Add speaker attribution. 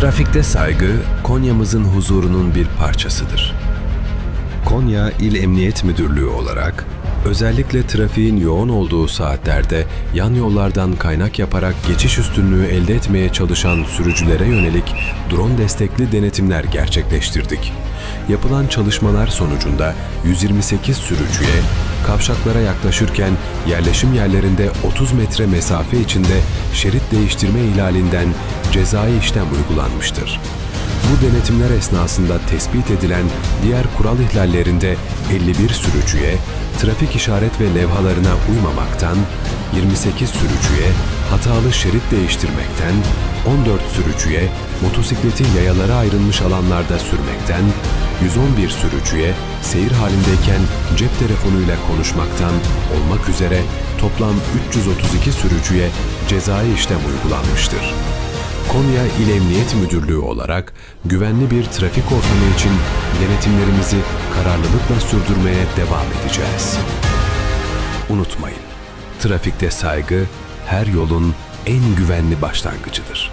Speaker 1: Trafikte saygı, Konya'mızın huzurunun bir parçasıdır. Konya İl Emniyet Müdürlüğü olarak özellikle trafiğin yoğun olduğu saatlerde yan yollardan kaynak yaparak geçiş üstünlüğü elde etmeye çalışan sürücülere yönelik drone destekli denetimler gerçekleştirdik. Yapılan çalışmalar sonucunda 128 sürücüye kavşaklara yaklaşırken yerleşim yerlerinde 30 metre mesafe içinde şerit değiştirme ihlalinden cezai işlem uygulanmıştır. Bu denetimler esnasında tespit edilen diğer kural ihlallerinde 51 sürücüye trafik işaret ve levhalarına uymamaktan, 28 sürücüye hatalı şerit değiştirmekten, 14 sürücüye motosikleti yayalara ayrılmış alanlarda sürmekten, 111 sürücüye seyir halindeyken cep telefonuyla konuşmaktan olmak üzere toplam 332 sürücüye cezai işlem uygulanmıştır. Konya İl Emniyet Müdürlüğü olarak güvenli bir trafik ortamı için denetimlerimizi kararlılıkla sürdürmeye devam edeceğiz. Unutmayın, trafikte saygı her yolun en güvenli başlangıcıdır.